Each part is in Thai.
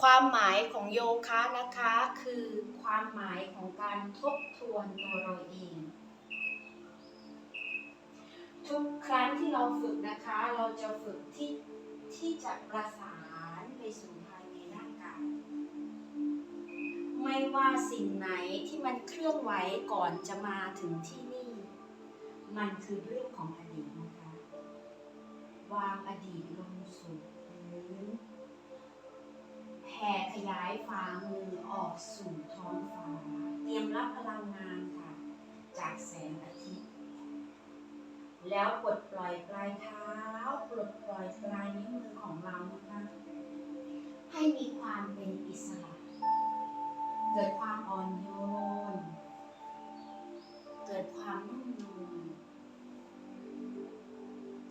ความหมายของโยคะนะคะคือความหมายของการทบทวนตัวเราเอง ทุกครั้งที่เราฝึกนะคะ เราจะฝึกที่ที่จะประสานไปสู่ภายในร่างกาย ไม่ว่าสิ่งไหนที่มันเคลื่อนไหวก่อนจะมาถึงที่นี่ มันคือเรื่องของอดีตนะคะ วางอดีตลงสู่พื้น ผ่ขยายฝ่ามือออกสู่ท้องฟ้าเตรียมรับพลังงานค่ะ จากแสงอาทิตย์ แล้วปลดปล่อยปลายเท้า ปลดปล่อยปลายนิ้วมือของเรานะคะให้มีความเป็นอิสระ เกิดความอ่อนโยน เกิดความนุ่มนวล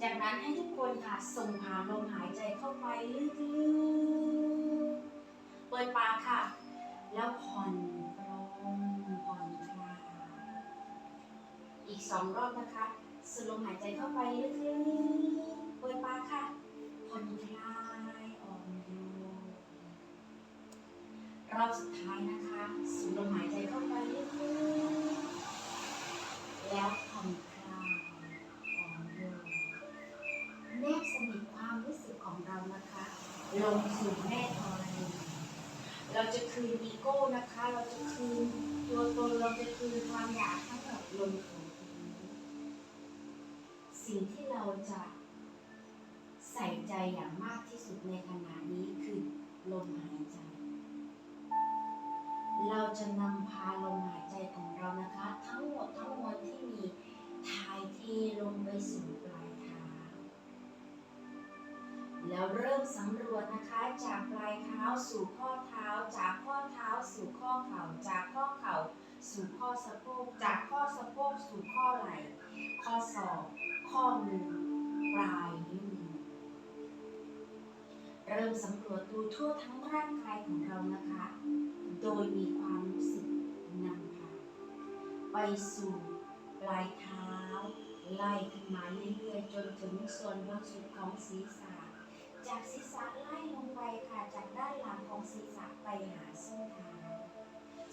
จากนั้นให้ทุกคนค่ะส่งผ่านลมหายใจเข้าไปลึก ๆเปิดปากค่ะ แล้วผ่อนปลงผ่อนคลายอีกสองรอบนะคะสูดลมหายใจเข้าไปลึกๆเปิดปากค่ะ ผ่อนคลายอ่อนโยนรอบสุดท้ายนะคะสูดลมหายใจเข้าไปลึกๆแล้วผ่อนคลายอ่อนโยนแนบสนิทความรู้สึกของเรานะคะ ลงสู่แม่ จะคืนอีโก้นะคะ เราจะคืนตัวตนเราจะคืนความอยากทั้งหมดลงสู่มสิ่งที่เราจะใส่ใจอย่างมากที่สุดในขณะนี้คือลมหายใจ เราจะนำพาลมหายใจของเรานะคะ ทั้งหมดทั้งมวลที่มีถ่ายเทลงไปสู่ แล้วเริ่มสำรวจนะคะจากปลายเท้าสู่ข้อเท้า จากข้อเท้าสู่ข้อเข่า จากข้อเข่าสู่ข้อสะโพก จากข้อสะโพกสู่ข้อไหล่ ข้อศอก ข้อมือ ปลายนิ้วมือ เริ่มสำรวจดูทั่วทั้งร่างกายของเรานะคะ โดยมีความรู้สึกนำพาไปสู่ปลายเท้า ไล่ขึ้นมาเรื่อยๆจนถึงส่วนบนสุดของศีรษะ จากศีรษะไล่ลงไปค่ะจากด้านหลังของศีรษะไปหาส้นเท้า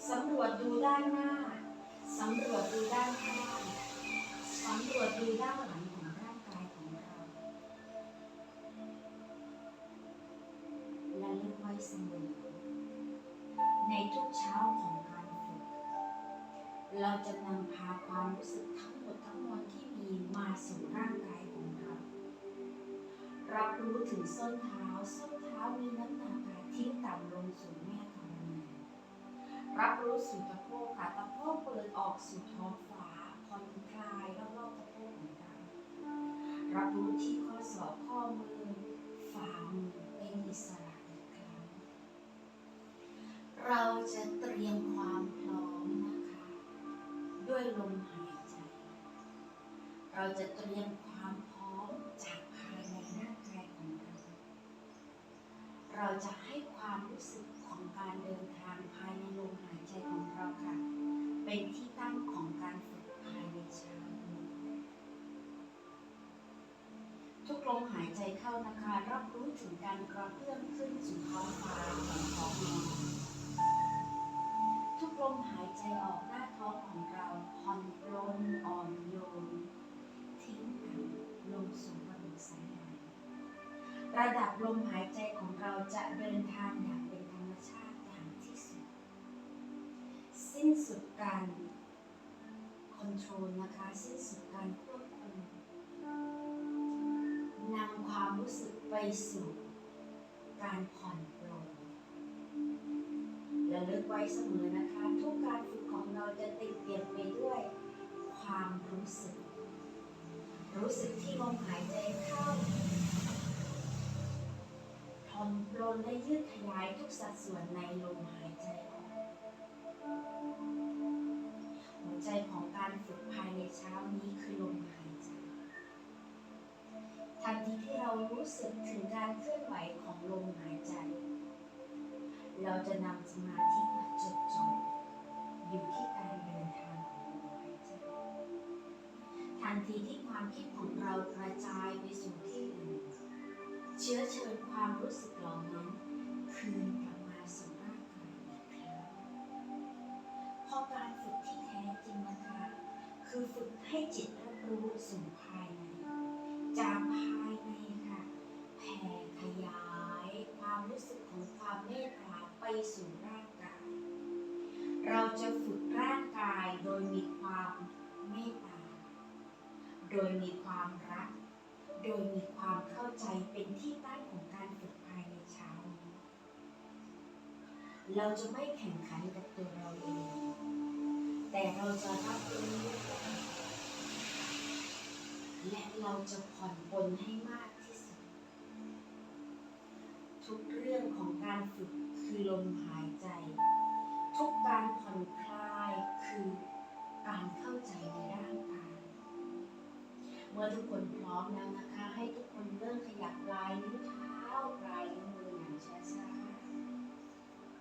สำรวจดูด้านหน้าสำรวจดูด้านข้างสำรวจดูด้านหลังของร่างกายของเราและลึกไว้เสมอในทุกเช้าของการฝึก เราจะนำพาความรู้สึกทั้งหมดทั้งมวลที่มีมาสู่ร่างกายของเรา รับรู้ถึงส้นเท้า ส้นเท้ามีน้ำหนักค่ะทิ้งต่ำลงสู่แม่ธรณีรับรู้สู่ตะโพกค่ะตะโพกเปิดออกสู่ท้องฟ้าผ่อนคลายรอบๆตะโพกของเรารับรู้ที่ข้อศอกข้อมือฝ่ามือเป็นอิสระอีกครั้งเราจะเตรียมความพร้อมนะคะ ด้วยลมหายใจ เราจะเตรียม เราจะให้ความรู้สึกของการเดินทางภายในลมหายใจของเราค่ะ เป็นที่ตั้งของการฝึกภายในเช้าทุกลมหายใจเข้านะคะรับรู้ถึงการกระเพื่อมขึ้นสู่ท้องฟ้าของท้องนอนทุกลมหายใจออกหน้าท้องของเราผ่อนปลนอ่อนโย ระดับลมหายใจของเราจะเดินทางอย่างเป็นธรรมชาติอย่างที่สุด สิ้นสุดการคอนโทรลนะคะ สิ้นสุดการควบคุมนำความรู้สึกไปสู่การผ่อนปลนและลึกไว้เสมอนะคะ ทุกการฝึกของเราจะติดเตียมไปด้วยความรู้สึก รู้สึกที่ลมหายใจเข้า ผ่อนปลนและยืดขยายทุกสัดส่วนในลมหายใจออกหัวใจของการฝึกภายในเช้านี้คือลมหายใจ ทันทีที่เรารู้สึกถึงการเคลื่อนไหวของลมหายใจ เราจะนำสมาธิมาจดจ่ออยู่ที่การเดินทางของลมหายใจ ทันทีที่ความคิดของเรากระจายไปสู่ที่อื่น เชื้อเชิญความรู้สึกหลอนนั้นคืนกลับมาสู่ร่างกายอีกครั้งพอการฝึกที่แท้จริงนะคะ คือฝึกให้จิตรับรู้สู่ภายในจากภายในค่ะแผ่ขยายความรู้สึกของความเมตตาไปสู่ร่างกาย เราจะฝึกร่างกายโดยมีความเมตตา โดยมีความรัก โดยมีความเข้าใจเป็นที่ตั้งของการฝึกภายในเช้านี้เราจะไม่แข่งขันกับตัวเราเอง แต่เราจะรับรู้และเราจะผ่อนปลนให้มากที่สุด ทุกเรื่องของการฝึกคือลมหายใจ ทุกการผ่อนคลายคือการเข้าใจในร่างกาย มื่อทุกคนพร้อมแล้วนะคะ ให้ทุกคนเริ่มขยับปลายนิ้วเท้าปลายนิ้วมืออย่างช้า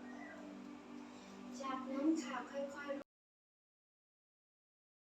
ๆ จากนั้นค่ะค่อยๆ